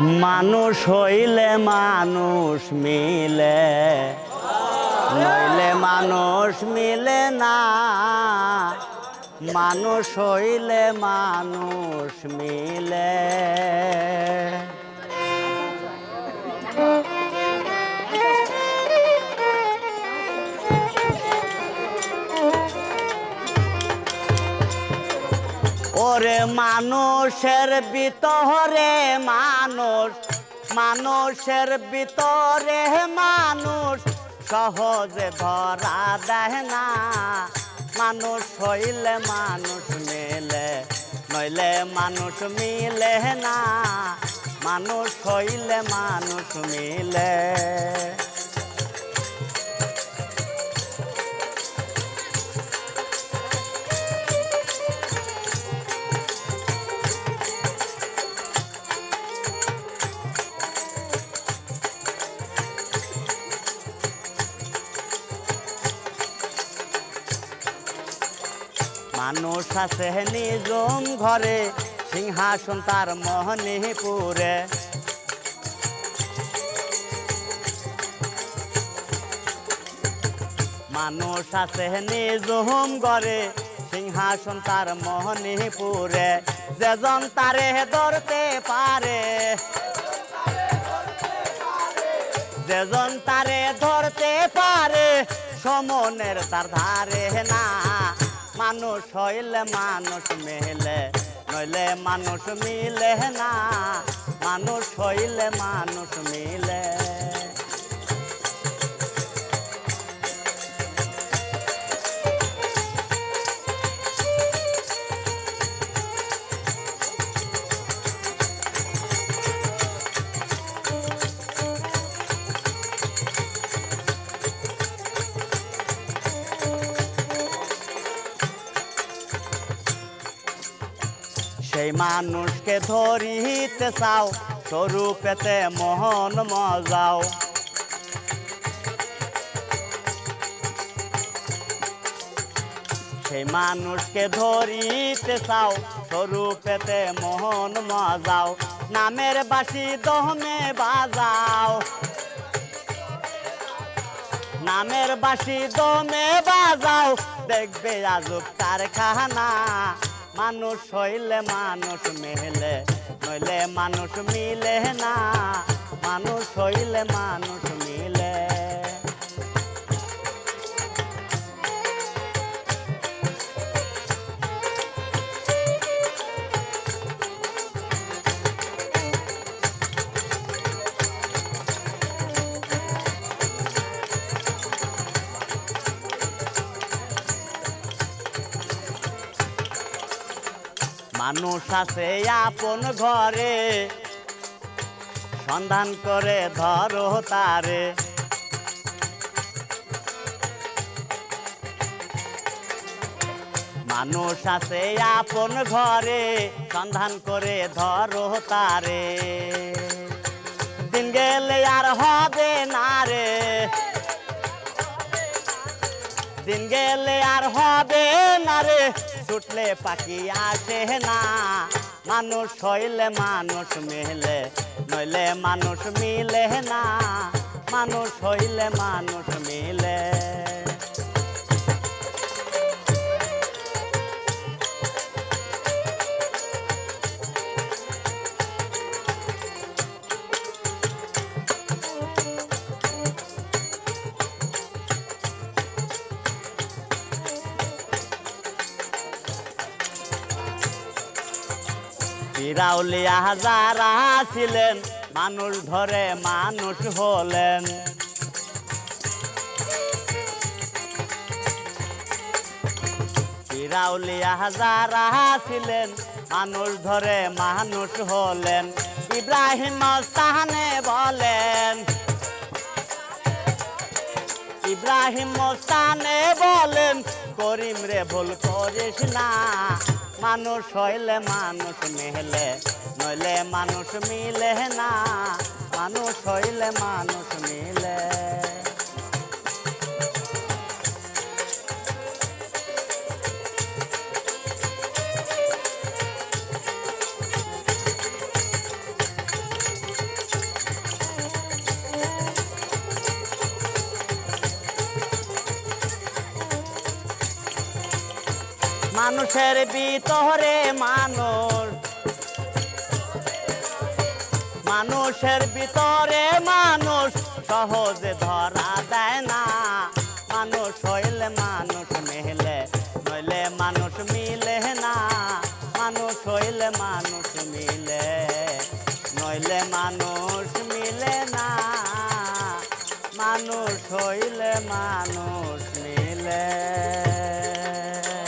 মানুষ হইলে মানুষ মিলে, নইলে মানুষ মিলে না। মানুষ হইলে মানুষ মিলে। ওরে মানুষের ভিতরে মানুষ, মানুষের ভিতরে মানুষ সহজে ধরা দেয় না। মানুষ হইলে মানুষ মিলে, নইলে মানুষ মিলে না। মানুষ হইলে মানুষ মিলে। মানুষ আছে নিজম ঘরে, সিংহাসন তার মোহনীপুরে। মানুষ আছে নিজম ঘরে, সিংহাসন তার মোহনীপুরে। যেজন তারে ধরতে পারে, যেজন তারে ধরতে পারে, সমনের তার ধারে না। মানুষ হইলে মানুষ মেলে নইলে মানুষ মিলে না। মানুষ হইলে মানুষ মিলে। মানুষকে ধরিতে চাও স্বরূপেতে মোহন মজাও। সেই মানুষকে ধরিতে চাও স্বরূপেতে মোহন মজাও। নামের বাসি দহমে বাজাও। নামের বাসি দমে বাজাও। দেখবে আজব কারখানা। মানুষ হইলে মানুষ মেলে নইলে মানুষ মিলে না। মানুষ হইলে মানুষ মানুষ আছে আপন ঘরে। সন্ধান করে ধরো তারে। মানুষ আছে আপন ঘরে, সন্ধান করে ধরো তারে। দিন গেলে আর হবে না রে। দিন গেলে আর হবে না রে। ছুটলে পাখি আসে না। মানুষ হইলে মানুষ মিলে, নইলে মানুষ মিলে না। মানুষ হইলে মানুষ মিলে। ফিরাউলিয়া যারা ছিলেন, মানুষ ধরে মানুষ হলেন। ফিরাউলিয়া যারা ছিলেন, মানুষ ধরে মানুষ হলেন। ইব্রাহিম তাহানে বলেন, ইব্রাহিম মোস্তানে বলেন, করিম রে ভুল করিস না। মানুষ হইলে মানুষ মিলে নইলে মানুষ মিলে না। মানুষ হইলে মানুষ মিলে। মানুষের ভিতরে মানুষ। মানুষের ভিতরে মানুষ সহজে ধরা দেয় না। মানুষ হইলে মানুষ মিলে, নইলে মানুষ মিলে না। মানুষ হইলে মানুষ মিলে, নইলে মানুষ মিলে না। মানুষ হইলে মানুষ